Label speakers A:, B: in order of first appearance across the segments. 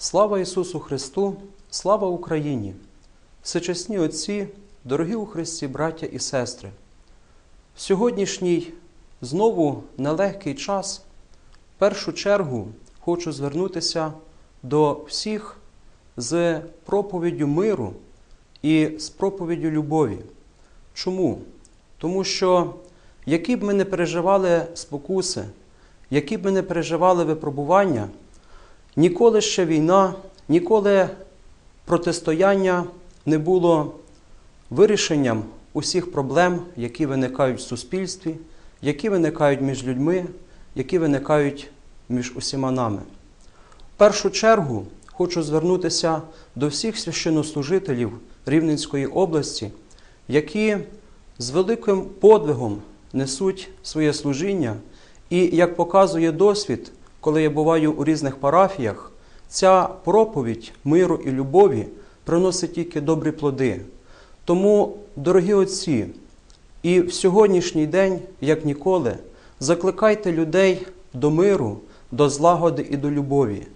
A: Слава Ісусу Христу, слава Україні! Всечесні Отці, дорогі у Христі, браття і сестри! В сьогоднішній знову нелегкий час, в першу чергу хочу звернутися до всіх з проповіддю миру і з проповіддю любові. Чому? Тому що які б ми не переживали спокуси, які б ми не переживали випробування, ніколи ще війна, ніколи протистояння не було вирішенням усіх проблем, які виникають в суспільстві, які виникають між людьми, які виникають між усіма нами. В першу чергу хочу звернутися до всіх священнослужителів Рівненської області, які з великим подвигом несуть своє служіння, і, як показує досвід, коли я буваю у різних парафіях, ця проповідь миру і любові приносить тільки добрі плоди. Тому, дорогі отці, і в сьогоднішній день, як ніколи, закликайте людей до миру, до злагоди і до любові,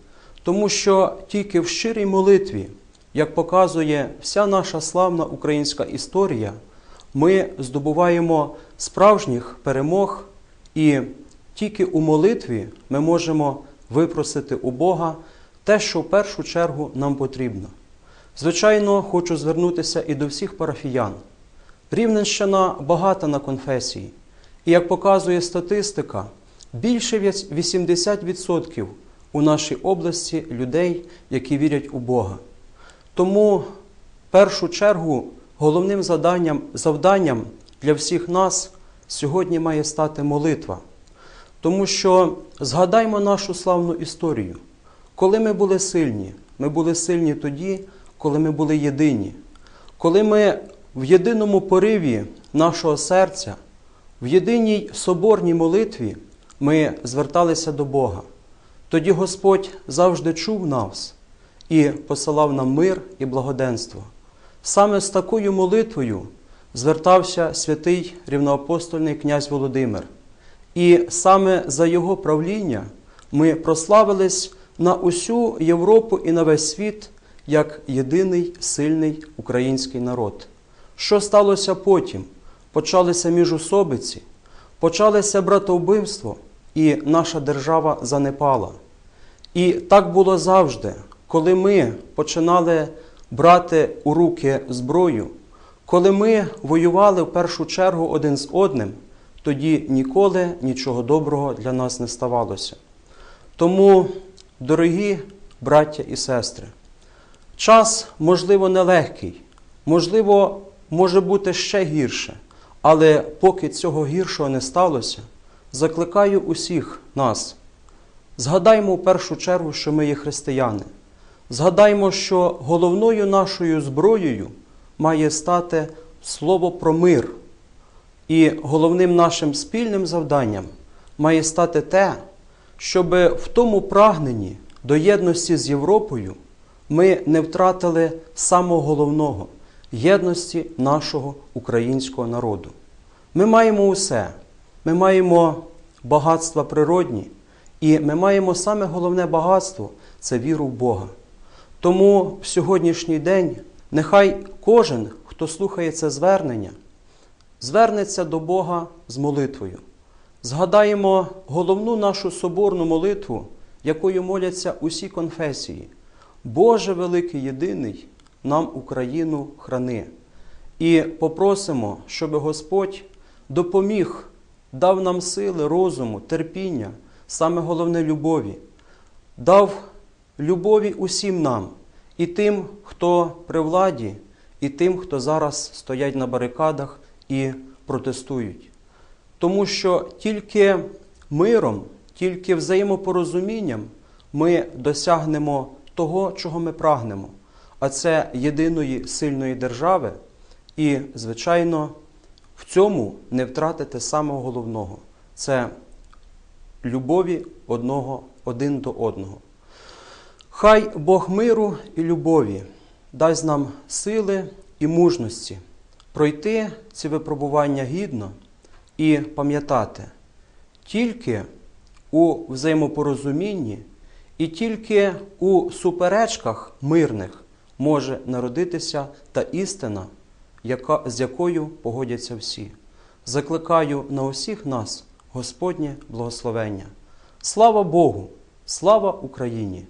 A: тому що тільки в щирій молитві, як показує вся наша славна українська історія, ми здобуваємо справжніх перемог, і тільки у молитві ми можемо випросити у Бога те, що в першу чергу нам потрібно. Звичайно, хочу звернутися і до всіх парафіян. Рівненщина багата на конфесії, і як показує статистика, більше 80% у нашій області людей, які вірять у Бога. Тому, в першу чергу, головним завданням, завданням для всіх нас сьогодні має стати молитва. Тому що згадаймо нашу славну історію. Коли ми були сильні, ми були сильні тоді, коли ми були єдині, коли ми в єдиному пориві нашого серця, в єдиній соборній молитві ми зверталися до Бога. Тоді Господь завжди чув нас і посилав нам мир і благоденство. Саме з такою молитвою звертався святий рівноапостольний князь Володимир. І саме за його правління ми прославились на усю Європу і на весь світ як єдиний сильний український народ. Що сталося потім? Почалися міжусобиці, почалося братовбивство, і наша держава занепала. І так було завжди, коли ми починали брати у руки зброю, коли ми воювали в першу чергу один з одним, тоді ніколи нічого доброго для нас не ставалося. Тому, дорогі браття і сестри, час, можливо, нелегкий, можливо, може бути ще гірше, але поки цього гіршого не сталося, закликаю усіх нас. Згадаймо в першу чергу, що ми є християни. Згадаймо, що головною нашою зброєю має стати слово про мир. І головним нашим спільним завданням має стати те, щоб в тому прагненні до єдності з Європою ми не втратили самого головного єдності нашого українського народу. Ми маємо усе. Ми маємо багатства природні, і ми маємо саме головне багатство це віру в Бога. Тому в сьогоднішній день нехай кожен, хто слухає це звернення, звернеться до Бога з молитвою. Згадаємо головну нашу соборну молитву, якою моляться усі конфесії. Боже великий єдиний, нам Україну храни. І попросимо, щоб Господь допоміг, дав нам сили, розуму, терпіння, саме головне любові, дав любові усім нам, і тим, хто при владі, і тим, хто зараз стоять на барикадах і протестують. Тому що тільки миром, тільки взаємопорозумінням ми досягнемо того, чого ми прагнемо, а це єдиної сильної держави, і, звичайно, в цьому не втратити самого головного це любові одного, один до одного. Хай Бог миру і любові дасть нам сили і мужності пройти ці випробування гідно і пам'ятати, тільки у взаємопорозумінні І тільки у суперечках мирних може народитися та істина, яка, з якою погодяться всі. Закликаю на усіх нас Господнє благословення. Слава Богу! Слава Україні!